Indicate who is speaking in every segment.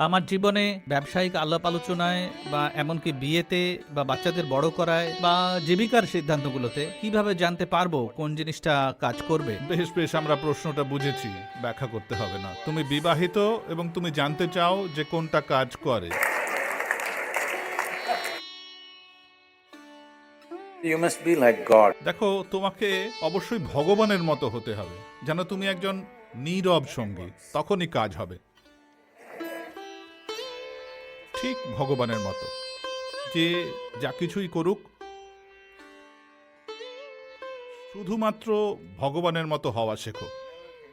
Speaker 1: আমার জীবনে ব্যবসায়িক আলাপ আলোচনায় বা এমনকি বিয়েতে বা বাচ্চাদের বড় করায় বা জীবিকার সিদ্ধান্তগুলোতে কীভাবে জানতে পারব কোন জিনিসটা কাজ করবে?
Speaker 2: বেশ বেশ আমরা প্রশ্নটা বুঝেছি। ব্যাখ্যা করতে হবে না। তুমি বিবাহিত এবং তুমি জানতে চাও যে কোনটা কাজ করে।
Speaker 3: You must be like God.
Speaker 2: দেখো তোমাকে অবশ্যই ভগবানের মতো হতে হবে। যেন তুমি একজন নীরব সঙ্গী তখনই কাজ হবে। ঠিক ভগবানের মতো, যে যা কিছুই করুক, শুধুমাত্র ভগবানের মতো হওয়া শেখো।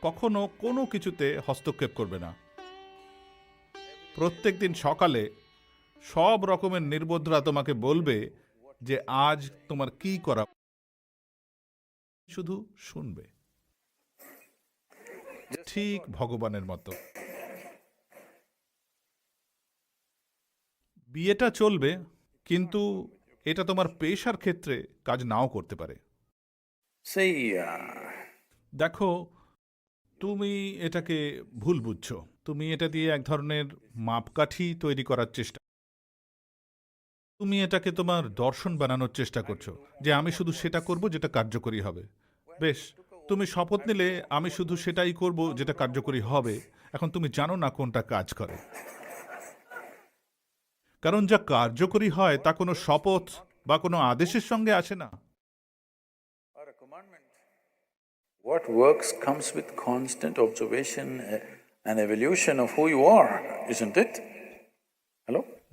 Speaker 2: কখনো কোনো কিছুতে হস্তক্ষেপ করবে না। প্রত্যেকদিন সকালে সব রকমের নির্বোধরা তোমাকে বলবে যে, আজ তোমার কি করা শুধু শুনবে। ঠিক ভগবানের মতো। বিয়েটা চলবে কিন্তু এটা তোমার পেশার ক্ষেত্রে কাজ নাও করতে পারে।
Speaker 3: uh,
Speaker 2: দেখো তুমি এটাকে ভুল বুঝছ। তুমি এটা দিয়ে এক ধরনের মাপকাঠি তৈরি করার চেষ্টা তুমি এটাকে তোমার দর্শন বানানোর চেষ্টা করছ যে আমি শুধু সেটা করব যেটা কার্যকরী হবে। বেশ তুমি শপথ নিলে আমি শুধু সেটাই করব যেটা কার্যকরী হবে। এখন তুমি জানো না কোনটা কাজ করে। কারণ যা কার্যকরী হয় তা কোনো শপথ বা কোনো আদেশের সঙ্গে আসে না।
Speaker 3: What works comes with constant observation eh, and evolution of who you are, isn't it?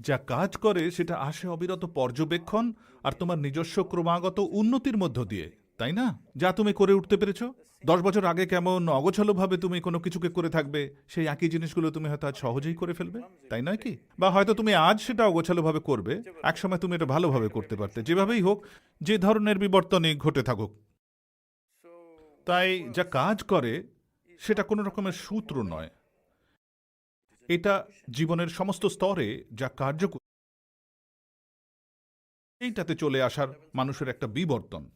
Speaker 2: যা কাজ করে সেটা আসে অবিরত পর্যবেক্ষণ আর তোমার নিজস্ব ক্রমাগত উন্নতির মধ্য দিয়ে। তাই না? যা তুমি করে উঠতে পেরেছ? দশ বছর আগে কেমন অগোছালোভাবে তুমি কোনো কিছুকে করে থাকবে, সেই একই জিনিসগুলো তুমি হয়তো আজ সহজেই করে ফেলবে? তাই নয় কি? বা হয়তো তুমি আজ সেটা অগোছালোভাবে করবে, একসময় তুমি এটা ভালোভাবে করতে পারতে। যেভাবেই হোক, যে ধরনের বিবর্তনই ঘটে থাকুক। তাই যা কাজ করে, সেটা কোনো রকমের সূত্র নয়। এটা জীবনের সমস্ত স্তরে যা কার্যকর এইটাতে চলে আসার মানুষের একটা বিবর্তন।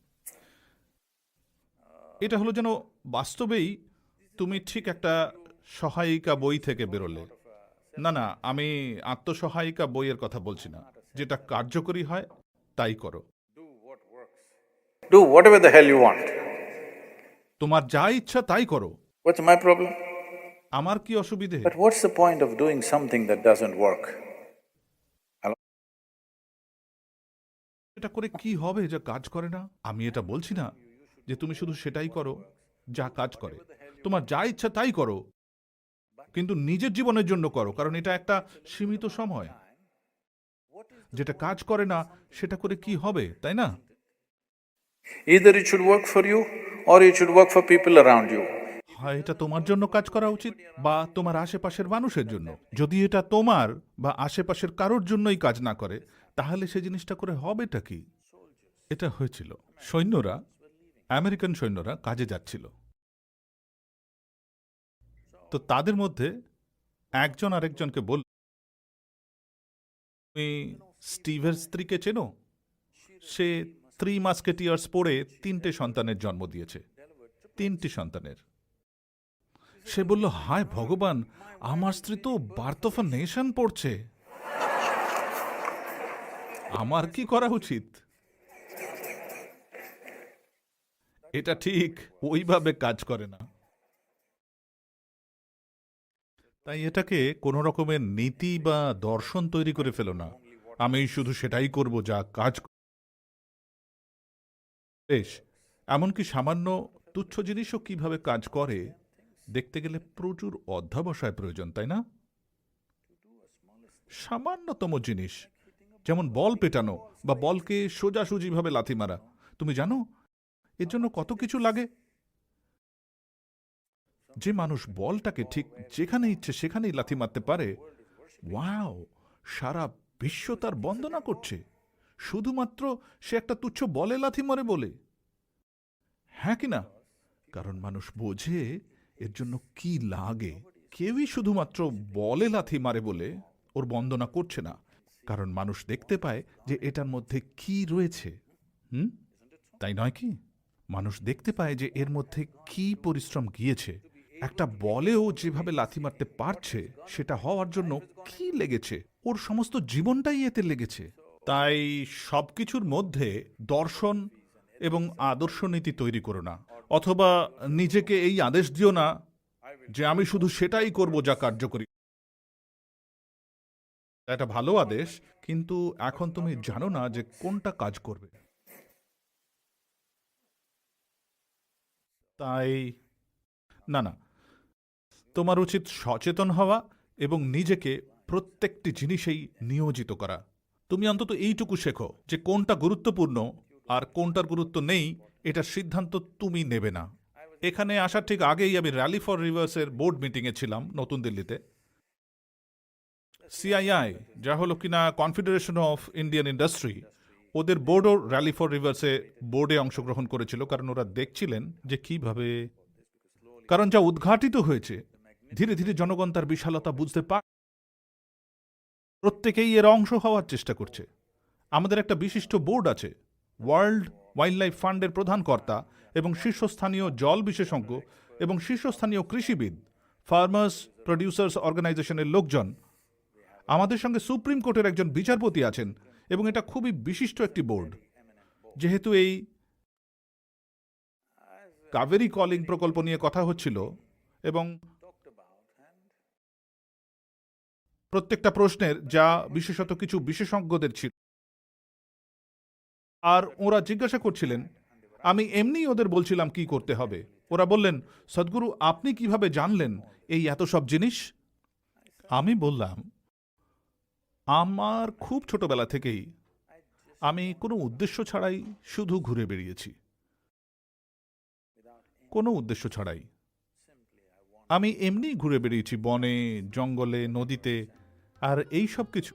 Speaker 2: এটা হলো যেন বাস্তবেই তুমি ঠিক একটা সহায়িকা বই থেকে বেরোলে। না না আমি আত্মসহায়িকা বইয়ের কথা বলছি না। যেটা কার্যকরী হয় তাই করো।
Speaker 3: Want.
Speaker 2: তোমার যা ইচ্ছা তাই করো।
Speaker 3: My problem?
Speaker 2: আমার কি অসুবিধে?
Speaker 3: Doing something that doesn't work?
Speaker 2: এটা করে কি হবে? যা কাজ করে না? আমি এটা বলছি না। যে তুমি শুধু সেটাই করো যা কাজ করে। তোমার যা ইচ্ছা তাই করো। কিন্তু নিজের জীবনের জন্য করো কারণ এটা একটা সীমিত সময়। যেটা কাজ করে না সেটা করে কি হবে তাই না?
Speaker 3: Either it should work for you or it should work for people around you.
Speaker 2: হয় এটা তোমার জন্য কাজ করা উচিত বা তোমার আশেপাশের মানুষের জন্য। যদি এটা তোমার বা আশেপাশের কারোর জন্যই কাজ না করে তাহলে সে জিনিসটা করে হবেটা কি? এটা হয়েছিল। সৈন্যরা আমেরিকান সৈন্যরা কাজে যাচ্ছিল। তো তাদের মধ্যে একজন আরেকজনকে বল তুমি স্টিভের স্ত্রীকে চেনো? সে থ্রি মাস্কেটিয়ার্স পড়ে তিনটে সন্তানের জন্ম দিয়েছে। তিনটি সন্তানের। সে বলল, হায় ভগবান, আমার স্ত্রী তো বার্থ অফ নেশন পড়ছে। আমার কি করা উচিত? এটা ঠিক, ওইভাবে কাজ করে না। তাই এটাকে কোনো রকমের নীতি বা দর্শন তৈরি করে ফেলো না। আমি শুধু সেটাই করব যা কাজ বেশ, এমনকি সামান্য তুচ্ছ জিনিসও কীভাবে কাজ করে, দেখতে গেলে প্রচুর অধ্যাবসায় প্রয়োজন, তাই না? সামান্যতম জিনিস, যেমন বল পেটানো বা বলকে সোজাসুজিভাবে লাথি মারা। তুমি জানো এর জন্য কত কিছু লাগে। যে মানুষ বলটাকে ঠিক যেখানে ইচ্ছে সেখানেই লাথি মারতে পারে, ওয়াও, সারা বিশ্ব তার বন্দনা করছে। শুধুমাত্র সে একটা তুচ্ছ বলে লাথি মারে বলে। হ্যাঁ কি না? কারণ মানুষ বোঝে এর জন্য কি লাগে। কেউই শুধুমাত্র বলে লাথি মারে বলে ওর বন্দনা করছে না। কারণ মানুষ দেখতে পায় যে এটার মধ্যে কি রয়েছে। হুম? তাই নয় কি? মানুষ দেখতে পায় যে এর মধ্যে কি পরিশ্রম গিয়েছে। একটা বলেও যেভাবে লাথি মারতে পারছে, সেটা হওয়ার জন্য কি লেগেছে? ওর সমস্ত জীবনটাই এতে লেগেছে। তাই সবকিছুর মধ্যে দর্শন এবং আদর্শ নীতি তৈরি করো না, অথবা নিজেকে এই আদেশ দিও না যে আমি শুধু সেটাই করব যা কার্যকরী। এটা ভালো আদেশ, কিন্তু এখন তুমি জানো না যে কোনটা কাজ করবে। তাই না না। তোমার উচিত সচেতন হওয়া এবং নিজেকে প্রত্যেকটি জিনিসেই নিয়োজিত করা। তুমি অন্তত এইটুকু শেখো যে কোনটা গুরুত্বপূর্ণ আর কোনটার গুরুত্ব নেই এটার সিদ্ধান্ত তুমি নেবে না। এখানে আসার ঠিক আগেই আমি র্যালি ফর রিভার্সের বোর্ড মিটিংয়ে ছিলাম নতুন দিল্লিতে। সিআইআই যা হলো কিনা কনফেডারেশন অফ ইন্ডিয়ান ইন্ডাস্ট্রি ওদের বোর্ডও র্যালি ফর রিভার্সে বোর্ডে অংশগ্রহণ করেছিল, কারণ ওরা দেখছিলেন যে কীভাবে কারণ যা উদ্ঘাটিত হয়েছে, ধীরে ধীরে জনগণ তার বিশালতা বুঝতে পার প্রত্যেকেই এর অংশ হওয়ার চেষ্টা করছে। আমাদের একটা বিশিষ্ট বোর্ড আছে ওয়ার্ল্ড ওয়াইল্ড লাইফ ফান্ডের প্রধান কর্তা এবং শীর্ষস্থানীয় জল বিশেষজ্ঞ এবং শীর্ষস্থানীয় কৃষিবিদ ফার্মার্স প্রডিউসার্স অর্গানাইজেশনের লোকজন। আমাদের সঙ্গে সুপ্রিম কোর্টের একজন বিচারপতি আছেন এবং এটা খুবই বিশিষ্ট একটি বোর্ড। যেহেতু এই কাবেরি কলিং প্রকল্প নিয়ে কথা হচ্ছিল এবং প্রত্যেকটা প্রশ্নের যা বিশেষত কিছু বিশেষজ্ঞদের ছিল। আর ওরা জিজ্ঞাসা করছিলেন, আমি এমনি ওদের বলছিলাম কি করতে হবে? ওরা বললেন, সদ্গুরু, আপনি কীভাবে জানলেন এই এত সব জিনিস? আমি বললাম আমার খুব ছোটবেলা থেকেই আমি কোনো উদ্দেশ্য ছাড়াই শুধু ঘুরে বেরিয়েছি কোনো উদ্দেশ্য ছাড়াই। আমি এমনি ঘুরে বেরিয়েছি বনে, জঙ্গলে, নদীতে, আর এই সব কিছু।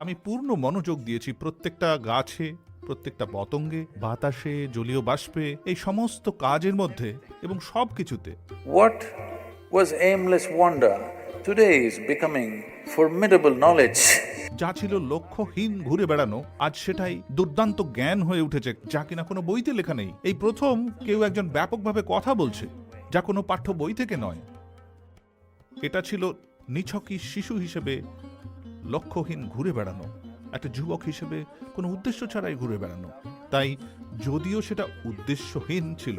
Speaker 2: আমি পূর্ণ মনোযোগ দিয়েছি প্রত্যেকটা গাছে, প্রত্যেকটা পতঙ্গে, বাতাসে, জলীয় বাষ্পে, এই সমস্ত কাজের মধ্যে এবং সব কিছুতে
Speaker 3: What was aimless wonder today is becoming formidable knowledge.
Speaker 2: যা ছিল লক্ষ্যহীন ঘুরে বেড়ানো আজ সেটাই দুর্দান্ত জ্ঞান হয়ে উঠেছে যা কিনা কোনো বইতে লেখা নেই এই প্রথম কেউ একজন ব্যাপকভাবে কথা বলছে যা কোনো পাঠ্য বই থেকে নয় এটা ছিল নিছকই শিশু হিসেবে লক্ষ্যহীন ঘুরে বেড়ানো একটা যুবক হিসেবে কোনো উদ্দেশ্য ছাড়াই ঘুরে বেড়ানো তাই যদিও সেটা উদ্দেশ্যহীন ছিল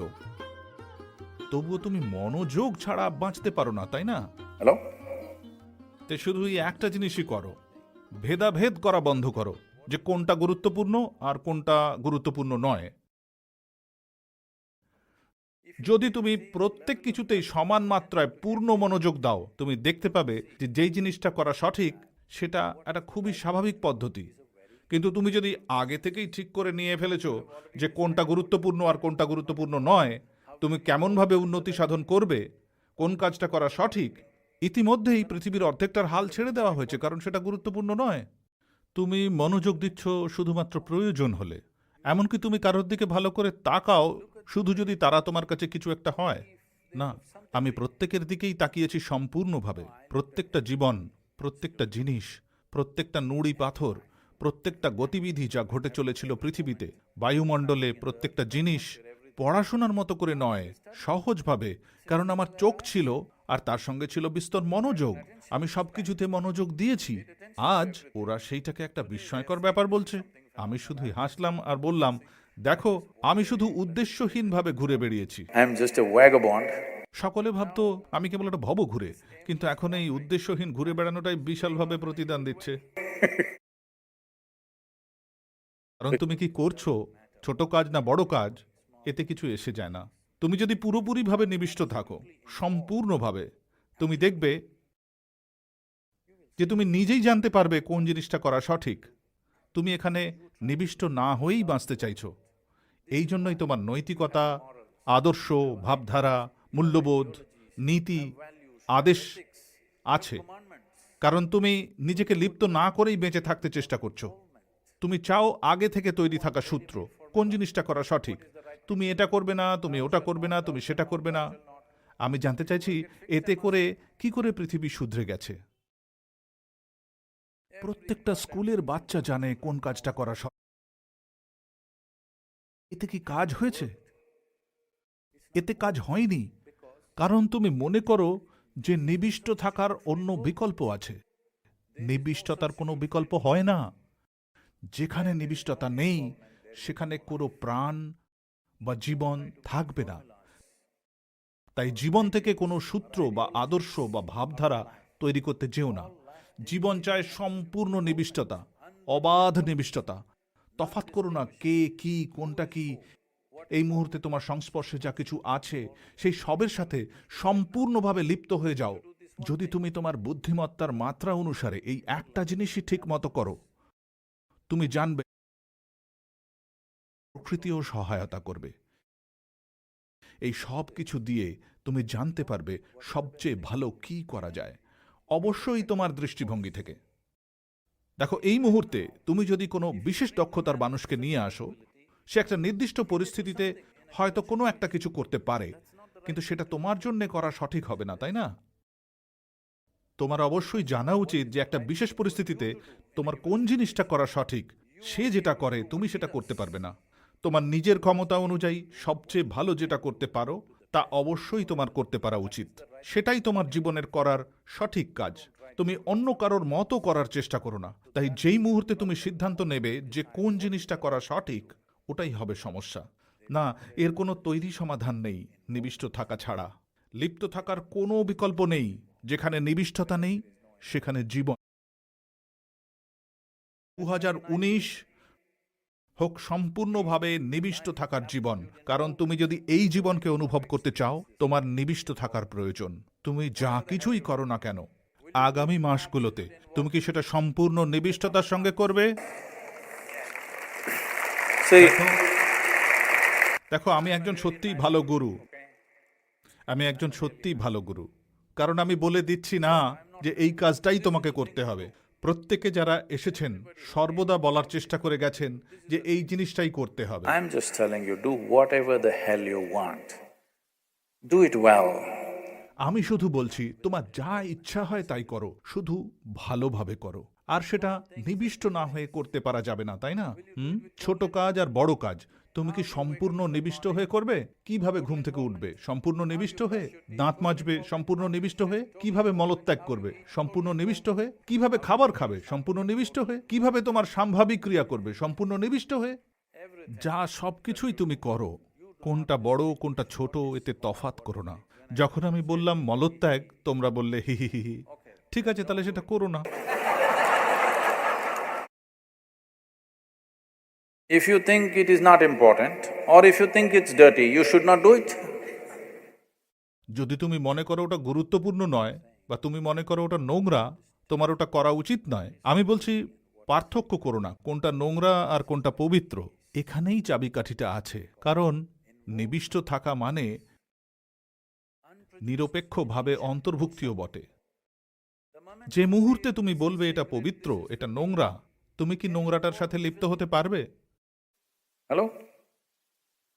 Speaker 2: তবুও তুমি মনোযোগ ছাড়া বাঁচতে পারো না তাই না
Speaker 3: Hello?
Speaker 2: তে শুধু এই একটা জিনিসই করো। ভেদাভেদ করা বন্ধ করো, যে কোনটা গুরুত্বপূর্ণ আর কোনটা গুরুত্বপূর্ণ নয়। যদি তুমি প্রত্যেক কিছুতেই সমান মাত্রায় পূর্ণ মনোযোগ দাও, তুমি দেখতে পাবে যে যেই জিনিসটা করা সঠিক, সেটা একটা খুবই স্বাভাবিক পদ্ধতি। কিন্তু তুমি যদি আগে থেকেই ঠিক করে নিয়ে ফেলেছো যে কোনটা গুরুত্বপূর্ণ আর কোনটা গুরুত্বপূর্ণ নয়, তুমি কেমনভাবে উন্নতি সাধন করবে, কোন কাজটা করা সঠিক ইতিমধ্যেই পৃথিবীর অর্ধেকটার হাল ছেড়ে দেওয়া হয়েছে, কারণ সেটা গুরুত্বপূর্ণ নয়। তুমি মনোযোগ দিচ্ছ শুধুমাত্র প্রয়োজন হলে। এমনকি তুমি কারোর দিকে ভালো করে তাকাও, শুধু যদি তারা তোমার কাছে কিছু একটা হয়। না, আমি প্রত্যেকের দিকেই তাকিয়েছি সম্পূর্ণভাবে। প্রত্যেকটা জীবন, প্রত্যেকটা জিনিস, প্রত্যেকটা নুড়ি পাথর, প্রত্যেকটা গতিবিধি যা ঘটে চলেছিল পৃথিবীতে, বায়ুমণ্ডলে, প্রত্যেকটা জিনিস, পড়াশোনার মতো করে নয়, সহজভাবে, কারণ আমার চোখ ছিল আর তার সঙ্গে ছিল বিস্তর মনোযোগ। আমি সবকিছুতে মনোযোগ দিয়েছি। আজ ওরা সেইটাকে একটা বিস্ময়কর ব্যাপার বলছে। আমি শুধুই হাসলাম আর বললাম দেখো আমি শুধু উদ্দেশ্যহীনভাবে ঘুরে বেরিয়েছি. সকলে ভাবতো আমি কেবল একটা ভব ঘুরে। কিন্তু এখন এই উদ্দেশ্যহীন ঘুরে বেড়ানোটাই বিশালভাবে প্রতিদান দিচ্ছে। কারণ তুমি কি করছ? ছোট কাজ না বড় কাজ? এতে কিছু এসে যায় না। তুমি যদি পুরোপুরিভাবে নিবিষ্ট থাকো, সম্পূর্ণভাবে, তুমি দেখবে যে তুমি নিজেই জানতে পারবে কোন জিনিসটা করা সঠিক। তুমি এখানে নিবিষ্ট না হয়েই বাঁচতে চাইছো। এই জন্যই তোমার নৈতিকতা, আদর্শ, ভাবধারা, মূল্যবোধ, নীতি, আদেশ আছে। কারণ তুমি নিজেকে লিপ্ত না করেই বেঁচে থাকতে চেষ্টা করছ। তুমি চাও আগে থেকে তৈরি থাকা সূত্র, কোন জিনিসটা করা সঠিক। তুমি এটা করবে না, তুমি ওটা করবে না, তুমি সেটা করবে না। আমি জানতে চাইছি, এতে করে কি করে পৃথিবী শুধরে গেছে? প্রত্যেকটা স্কুলের বাচ্চা জানে কোন কাজটা করা সঠিক এতে কি কাজ হয়েছে? এতে কাজ হয়নি। কারণ তুমি মনে করো যে নিবিষ্ট থাকার অন্য বিকল্প আছে। নিবিষ্টতার কোনো বিকল্প হয় না। যেখানে নিবিষ্টতা নেই, সেখানে কোনো প্রাণ বা জীবন থাকবে না। তাই জীবন থেকে কোনো সূত্র বা আদর্শ বা ভাবধারা তৈরি করতে যেও না। জীবন চায় সম্পূর্ণ নিবিষ্টতা, অবাধ নিবিষ্টতা। তফাৎ করো না কে, কি, কোনটা কি। এই মুহূর্তে তোমার সংস্পর্শে যা কিছু আছে, সেই সবের সাথে সম্পূর্ণভাবে লিপ্ত হয়ে যাও। যদি তুমি তোমার বুদ্ধিমত্তার মাত্রা অনুসারে এই একটা জিনিসই ঠিক মতো করো, তুমি জানবে প্রকৃতিও সহায়তা করবে। এই সব কিছু দিয়ে তুমি জানতে পারবে সবচেয়ে ভালো কি করা যায়। অবশ্যই তোমার দৃষ্টিভঙ্গি থেকে। দেখো, এই মুহূর্তে তুমি যদি কোনো বিশেষ দক্ষতার মানুষকে নিয়ে আসো, সে একটা নির্দিষ্ট পরিস্থিতিতে হয়তো কোনো একটা কিছু করতে পারে, কিন্তু সেটা তোমার জন্য করা সঠিক হবে না, তাই না? তোমার অবশ্যই জানা উচিত যে একটা বিশেষ পরিস্থিতিতে তোমার কোন জিনিসটা করা সঠিক, সে যেটা করে তুমি সেটা করতে পারবে না। তোমার নিজের ক্ষমতা অনুযায়ী সবচেয়ে ভালো যেটা করতে পারো, তা অবশ্যই তোমার করতে পারা উচিত। সেটাই তোমার জীবনের করার সঠিক কাজ। তুমি অন্য কারোর মতো করার চেষ্টা করো না। তাই যেই মুহূর্তে তুমি সিদ্ধান্ত নেবে যে কোন জিনিসটা করা সঠিক, ওটাই হবে সমস্যা। না, এর কোনো তৈরি সমাধান নেই, নিবিষ্ট থাকা ছাড়া। লিপ্ত থাকার কোনো বিকল্প নেই, যেখানে নিবিষ্টতা নেই, সেখানে জীবন। দু হাজার উনিশ হোক সম্পূর্ণভাবে নিবিষ্ট থাকার জীবন। কারণ তুমি যদি এই জীবনকে অনুভব করতে চাও তোমার নিবিষ্ট থাকার প্রয়োজন। তুমি যা কিছুই করো না কেন আগামী মাসগুলোতে তুমি কি সেটা সম্পূর্ণ নিবিষ্টতার সঙ্গে করবে? দেখো আমি একজন সত্যিই ভালো গুরু। আমি একজন সত্যিই ভালো গুরু। কারণ আমি বলে দিচ্ছি না যে এই কাজটাই তোমাকে করতে হবে। প্রত্যেকে যারা এসেছেন সর্বদা বলার চেষ্টা করে গেছেন যে এই জিনিসটাই করতে হবে
Speaker 3: I'm just telling you, do whatever the hell you want. Do it well.
Speaker 2: আমি শুধু বলছি তোমার যা ইচ্ছা হয় তাই করো শুধু ভালোভাবে করো আর সেটা নিবিষ্ট না হয়ে করতে পারা যাবে না তাই না হুম ছোট কাজ আর বড় কাজ তুমি কি সম্পূর্ণ নিবিষ্ট হয়ে করবে? কীভাবে ঘুম থেকে উঠবে? সম্পূর্ণ নিবিষ্ট হয়ে? দাঁত মাজবে? সম্পূর্ণ নিবিষ্ট হয়ে? কীভাবে মলত্যাগ করবে? সম্পূর্ণ নিবিষ্ট হয়ে? কীভাবে খাবার খাবে? সম্পূর্ণ নিবিষ্ট হয়ে? কীভাবে তোমার স্বাভাবিক ক্রিয়া করবে? সম্পূর্ণ নিবিষ্ট হয়ে? যা সব কিছুই তুমি করো, কোনটা বড়, কোনটা ছোট, এতে তফাত করো না। যখন আমি বললাম মলত্যাগ, তোমরা বললে হি হি হি। ঠিক আছে, তাহলে সেটা করো না।
Speaker 3: If you think it is not important, or if you think it's dirty, you should not do it.
Speaker 2: যদি তুমি মনে করো ওটা গুরুত্বপূর্ণ নয় বা তুমি মনে করো ওটা নোংরা তোমার ওটা করা উচিত নয়। আমি বলছি পার্থক্য করো না কোনটা নোংরা আর কোনটা পবিত্র। এখানেই চাবিকাঠিটা আছে। কারণ নিবিষ্ট থাকা মানে নিরপেক্ষভাবে অন্তর্ভুক্তিও বটে। যে মুহূর্তে তুমি বলবে এটা পবিত্র এটা নোংরা তুমি কি নোংরাটার সাথে লিপ্ত হতে পারবে?
Speaker 3: Hello?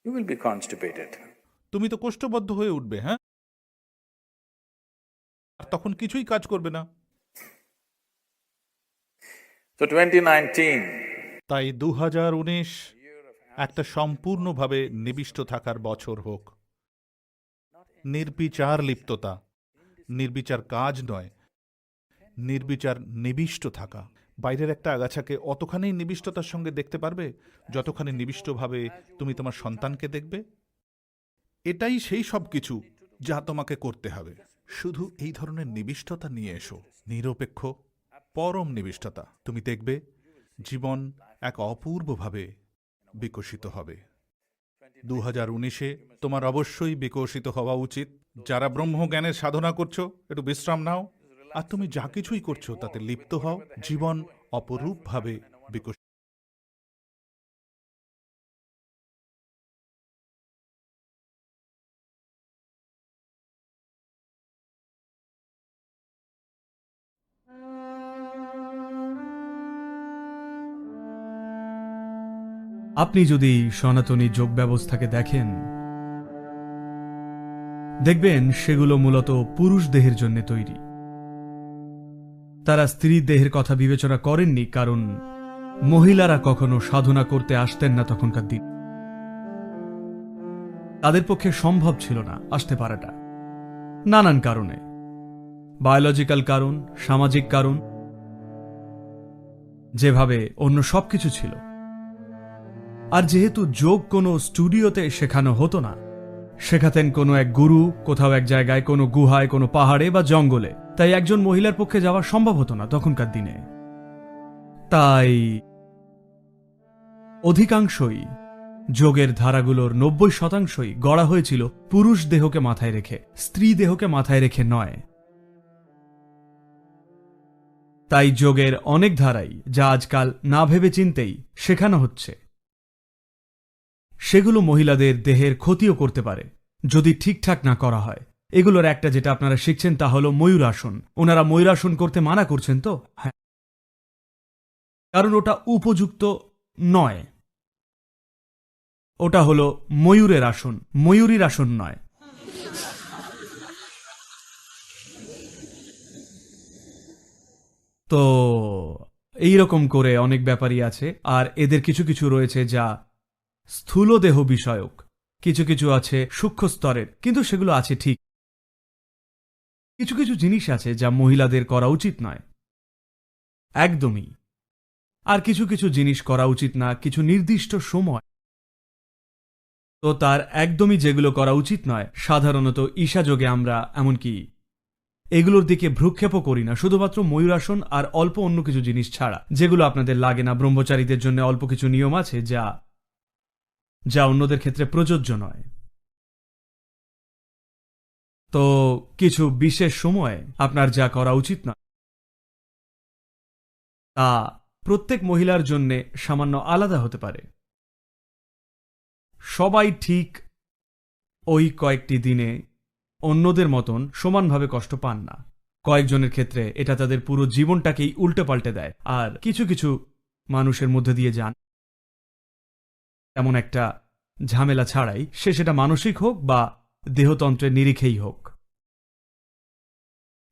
Speaker 3: You will be constipated.
Speaker 2: তুমি তো কোষ্ঠবদ্ধ হয়ে উঠবে হ্যাঁ? আর তখন কিছুই কাজ করবে না।
Speaker 3: So 2019,
Speaker 2: তাই দু হাজার উনিশ একটা সম্পূর্ণভাবে নিবিষ্ট থাকার বছর হোক। নির্বিচার লিপ্ততা। নির্বিচার কাজ নয়। নির্বিচার নিবিষ্ট থাকা। বাইরের একটা আগাছাকে অতখানি নিবিষ্টতার সঙ্গে দেখতে পারবে, যতখানি নিবিষ্টভাবে তুমি তোমার সন্তানকে দেখবে? এটাই সেই সব কিছু যা তোমাকে করতে হবে। শুধু এই ধরনের নিবিষ্টতা নিয়ে এসো। নিরপেক্ষ, পরম নিবিষ্টতা। তুমি দেখবে, জীবন এক অপূর্বভাবে বিকশিত হবে। দু হাজার উনিশে তোমার অবশ্যই বিকশিত হওয়া উচিত। যারা ব্রহ্মজ্ঞানের সাধনা করছ, একটু বিশ্রাম নাও। আর তুমি যা কিছুই করছ তাতে লিপ্ত হও, জীবন অপরূপভাবে বিকশিত
Speaker 4: আপনি যদি সনাতনী যোগ ব্যবস্থাকে দেখেন, দেখবেন সেগুলো মূলত পুরুষ দেহের জন্য তৈরি। তারা স্ত্রী দেহের কথা বিবেচনা করেননি, কারণ মহিলারা কখনো সাধনা করতে আসতেন না তখনকার দিন। তাদের পক্ষে সম্ভব ছিল না আসতে পারাটা। নানান কারণে। বায়োলজিক্যাল কারণ, সামাজিক কারণ, যেভাবে অন্য সবকিছু ছিল। আর যেহেতু যোগ কোনো স্টুডিওতে শেখানো হতো না শেখাতেন কোনো এক গুরু, কোথাও এক জায়গায়, কোনো গুহায়, কোনো পাহাড়ে বা জঙ্গলে। তাই একজন মহিলার পক্ষে যাওয়া সম্ভব হতো না তখনকার দিনে। তাই অধিকাংশই যোগের ধারাগুলোর নব্বই শতাংশই গড়া হয়েছিল পুরুষ দেহকে মাথায় রেখে, স্ত্রী দেহকে মাথায় রেখে নয়। তাই যোগের অনেক ধারাই যা আজকাল না ভেবে চিনতেই শেখানো হচ্ছে। সেগুলো মহিলাদের দেহের ক্ষতিও করতে পারে। যদি ঠিকঠাক না করা হয়। এগুলোর একটা যেটা আপনারা শিখছেন তা হলো ময়ূরাসন। ওনারা ময়ূরাসন করতে মানা করছেন তো? হ্যাঁ। কারণ ওটা উপযুক্ত নয়। ওটা হলো ময়ূরের আসন। ময়ূরীর আসন নয়। তো এই রকম করে অনেক ব্যাপারই আছে। আর এদের কিছু কিছু রয়েছে যা স্থূল দেহ বিষয়ক। কিছু কিছু আছে সূক্ষ্ম স্তরের, কিন্তু সেগুলো আছে ঠিক। কিছু কিছু জিনিস আছে যা মহিলাদের করা উচিত নয়। একদমই। আর কিছু কিছু জিনিস করা উচিত না, কিছু নির্দিষ্ট সময়। তো তার একদমই যেগুলো করা উচিত নয়, সাধারণত ঈশাযোগে আমরা এমনকি এগুলোর দিকে ভ্রুক্ষেপও করি না, শুধুমাত্র ময়ূরাসন আর অল্প অন্য কিছু জিনিস ছাড়া। যেগুলো আপনাদের লাগে না, ব্রহ্মচারীদের জন্য অল্প কিছু নিয়ম আছে যা যা অন্যদের ক্ষেত্রে প্রযোজ্য নয়। তো কিছু বিশেষ সময়ে আপনার যা করা উচিত নয়। তা প্রত্যেক মহিলার জন্য সামান্য আলাদা হতে পারে। সবাই ঠিক ওই কয়েকটি দিনে অন্যদের মতন সমানভাবে কষ্ট পান না। কয়েকজনের ক্ষেত্রে এটা তাদের পুরো জীবনটাকেই উল্টে পাল্টে দেয়। আর কিছু কিছু মানুষের মধ্যে দিয়ে যান। এমন একটা ঝামেলা ছাড়াই সে সেটা মানসিক হোক বা দেহতন্ত্রের নিরিখেই হোক।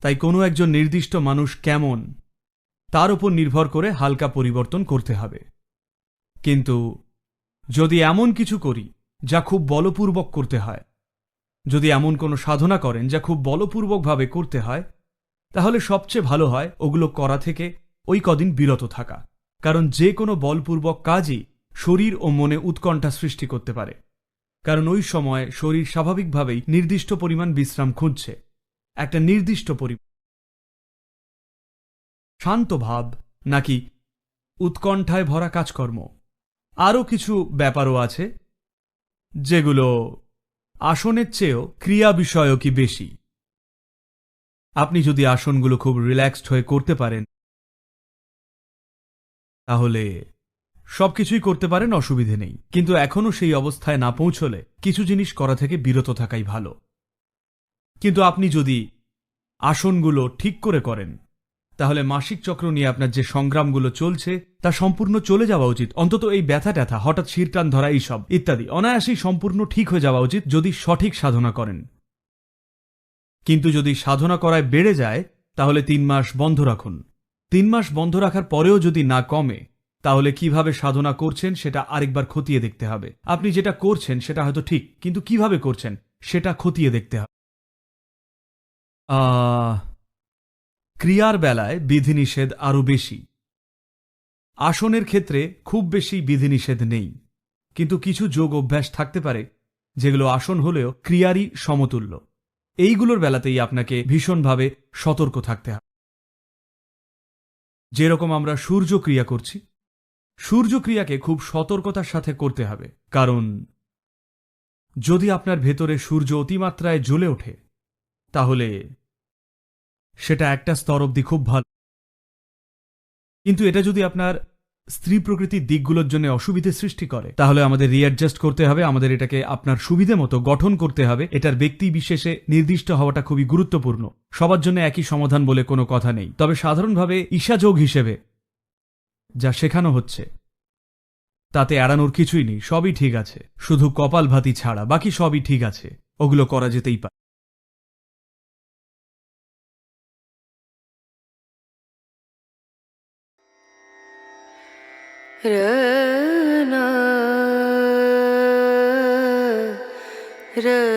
Speaker 4: তাই কোনো একজন নির্দিষ্ট মানুষ কেমন, তার উপর নির্ভর করে হালকা পরিবর্তন করতে হবে। কিন্তু যদি এমন কিছু করি যা খুব বলপূর্বক করতে হয়, যদি এমন কোনো সাধনা করেন যা খুব বলপূর্বকভাবে করতে হয়, তাহলে সবচেয়ে ভালো হয় ওগুলো করা থেকে ওই কদিন বিরত থাকা। কারণ যে কোনো বলপূর্বক কাজই শরীর ও মনে উৎকণ্ঠা সৃষ্টি করতে পারে। কারণ ওই সময় শরীর স্বাভাবিকভাবেই নির্দিষ্ট পরিমাণ বিশ্রাম খুঁজছে। একটা নির্দিষ্ট পরিমাণ শান্ত ভাব নাকি উৎকণ্ঠায় ভরা কাজকর্ম। আরও কিছু ব্যাপারও আছে, যেগুলো আসনের চেয়েও ক্রিয়া বিষয়কই বেশি। আপনি যদি আসনগুলো খুব রিল্যাক্সড হয়ে করতে পারেন, তাহলে সবকিছুই করতে পারেন, অসুবিধে নেই। কিন্তু এখনও সেই অবস্থায় না পৌঁছলে কিছু জিনিস করা থেকে বিরত থাকাই ভালো। কিন্তু আপনি যদি আসনগুলো ঠিক করে করেন, তাহলে মাসিক চক্র নিয়ে আপনার যে সংগ্রামগুলো চলছে, তা সম্পূর্ণ চলে যাওয়া উচিত। অন্তত এই ব্যথা ট্যাথা, হঠাৎ শিরটান ধরা এইসব, ইত্যাদি, অনায়াসেই সম্পূর্ণ ঠিক হয়ে যাওয়া উচিত যদি সঠিক সাধনা করেন। কিন্তু যদি সাধনা করায় বেড়ে যায়, তাহলে তিন মাস বন্ধ রাখুন। তিন মাস বন্ধ রাখার পরেও যদি না কমে তাহলে কীভাবে সাধনা করছেন সেটা আরেকবার খতিয়ে দেখতে হবে। আপনি যেটা করছেন সেটা হয়তো ঠিক, কিন্তু কীভাবে করছেন সেটা খতিয়ে দেখতে হবে। ক্রিয়ার বেলায় বিধিনিষেধ আরও বেশি। আসনের ক্ষেত্রে খুব বেশি বিধিনিষেধ নেই, কিন্তু কিছু যোগ অভ্যাস থাকতে পারে, যেগুলো আসন হলেও ক্রিয়ারই সমতুল্য। এইগুলোর বেলাতেই আপনাকে ভীষণভাবে সতর্ক থাকতে হবে। যেরকম আমরা সূর্য ক্রিয়া করছি সূর্য ক্রিয়াকে খুব সতর্কতার সাথে করতে হবে, কারণ যদি আপনার ভেতরে সূর্য অতিমাত্রায় জ্বলে ওঠে, তাহলে সেটা একটা স্তর অবধি খুব ভালো। কিন্তু এটা যদি আপনার স্ত্রী প্রকৃতির দিকগুলোর জন্য অসুবিধে সৃষ্টি করে, তাহলে আমাদের রিঅ্যাডজাস্ট করতে হবে, আমাদের এটাকে আপনার সুবিধে মতো গঠন করতে হবে। এটার ব্যক্তি বিশেষে নির্দিষ্ট হওয়াটা খুবই গুরুত্বপূর্ণ। সবার জন্য একই সমাধান বলে কোনো কথা নেই। তবে সাধারণভাবে ঈশাযোগ হিসেবে যা শেখানো হচ্ছে। তাতে এড়ানোর কিছুই নেই, সবই ঠিক আছে। শুধু কপাল ভাতি ছাড়া, বাকি সবই ঠিক আছে। ওগুলো করা যেতেই পারে।
Speaker 5: Rana